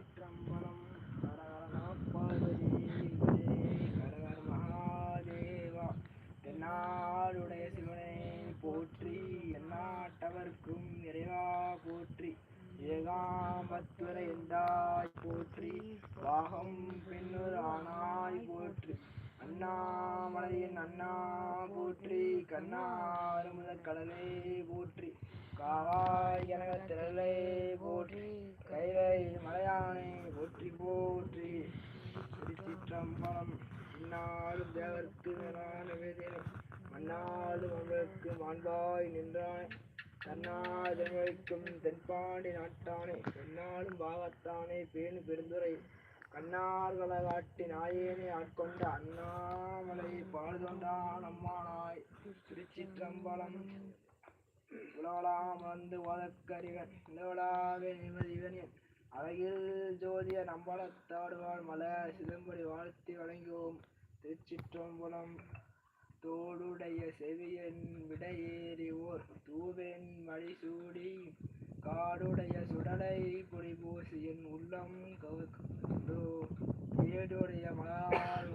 திருச்சிற்றம்பலம் ஹரஹர மகாதேவா தென்னாடுடைய சிவனை போற்றி எந்நாட்டவர்க்கும் இறைவா போற்றி ஏகாம்பத்துரை எந்தாய் போற்றி பாகம் பின்னொரு ஆனாய் போற்றி அண்ணாமலையின் அண்ணா போற்றி கண்ணாறு முதல் கடலே போற்றி காவாய் எனக திரள போற்றி கைலை மலையானை போற்றி போற்றி திருச்சிற்றம்பலம் இந்நாளும் தேவர்க்கு மேலான வேதியிலும் மன்னாளும் அவர்களுக்கு மாண்பாய் நின்றானே தன்னாதமைக்கும் தென்பாண்டி நாட்டானே எந்நாளும் பாகத்தானே பேணு பெருந்துரை கண்ணார்களை காட்டி நாயேனை ஆட்கொண்ட அண்ணாமலை பாடுதொண்டான் அம்மானாய். திருச்சிற்றம்பலம் உலகளாம் வந்து ஓதற்கரிவன் நிலவலாக நிம்மதிவனின் அழகில் ஜோதிய நம்பளத்தாடுவாள் மலர் சிதம்படி வாழ்த்தி வழங்குவோம். திருச்சிற்றம்பலம் தோடுடைய செவியன் விடையேறி ஓர் தூவென் மடிசூடி காடுடைய சுடலை பொடிபூசியின் உள்ளம் கவுக்கோ வீடுடைய மகான்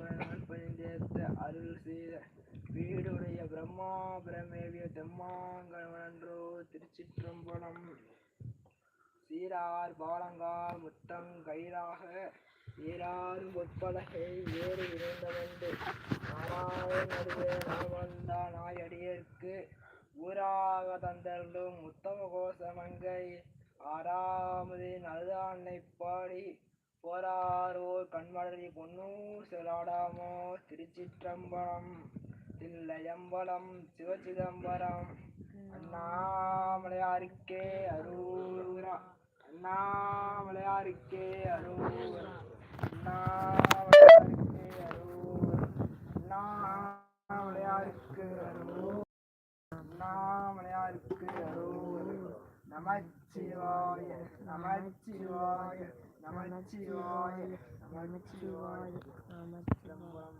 பணிந்தேத்த அருள் செய்த வீடுடைய பிரம்மா பிரமேவிய தெம்மாங்கவனன்றோ திருச்சிற்றம்பலம் சீரார் பாலங்கால் முத்தங் கயிறாக ஈராறு பொற்பலகை ஏறு இணைந்தவண்டு நாராயண நடுவே நாமந்தா நாயடியர்க்கு ஊராக தந்தருளும் உத்தம கோஷமங்கை ஆறாமதின் அழுதானை பாடி போராரோர் கண்மலரி பொன்னூர் செலாடாமோ திருச்சிற்றம்பலம் தில்லையம்பலம் சிவசிதம்பரம் அண்ணாமலையாருக்கே அரூரா அண்ணாமலையாருக்கே அரூரா அண்ணாமலையாருக்கே அரூரா அண்ணாமலையாருக்கு அரூரா அண்ணாமலையாருக்கு அரூரா நமச்சிவாய நமச்சிவாய நமச்சிவாய நமச்சிவாய நமச்சிவாய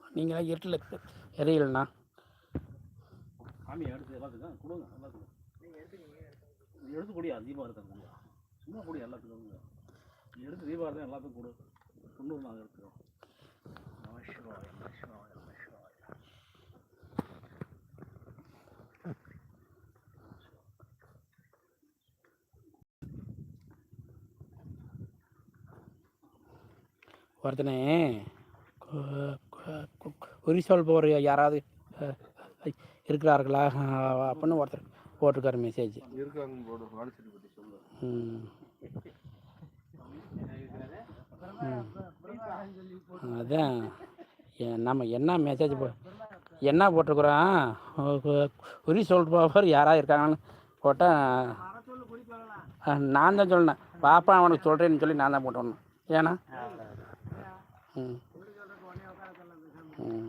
நீங்களாம் இருட்டில் எதையில்ண்ணா சாமி எடுத்து எல்லாத்துக்கும் கொடுங்க எல்லாத்துக்கும். நீ எடுத்து கொடியா தீபாவளி கொடுங்க சும்மா கொடி எல்லாத்துக்கும் எடுத்து தீபாவளி தான் எல்லாத்துக்கும் கொடு. தொண்ணூறு நாங்கள் எடுத்துக்கிறோம். நமசிவாய நமசிவாய நமசிவாய ஒருத்தனே கு- கு- கு- குறி சொல்பவர் யாராவது இருக்கிறார்களா? அப்படின்னு ஒருத்தர் போட்டிருக்காரு மெசேஜ் ம். அதான். நம்ம என்ன மெசேஜ் போ என்ன போட்டிருக்குறோம்? குறி சொல்கிறவர் யாராக இருக்காங்கன்னு போட்டால் நான் தான் சொல்லினேன் பாப்பா அவனுக்கு சொல்கிறேன்னு சொல்லி நான் தான் போட்டோன்னு ஏன்னா? ம். ம்.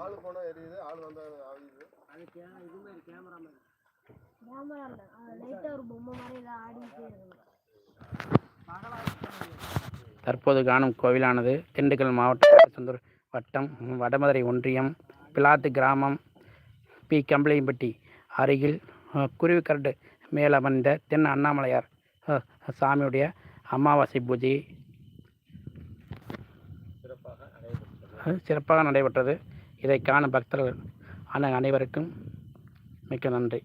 ஆள் கேமரா இல்ல ஒரு பொம்மை மாதிரி ஏதாவது தற்போது காணும் கோவிலானது திண்டுக்கல் மாவட்டம் சொந்தூர் வட்டம் வடமதுரை ஒன்றியம் பிலாத்து கிராமம் பி. கம்பளையம்பட்டி அருகில் குருவிக்கரடு மேலமர்ந்த தென் அண்ணாமலையார் சாமியுடைய அமாவாசை பூஜை. சிறப்பாக நடைபெற்றது. இதை காணும் பக்தர்கள் அனை- அனைவருக்கும் மிக்க நன்றி.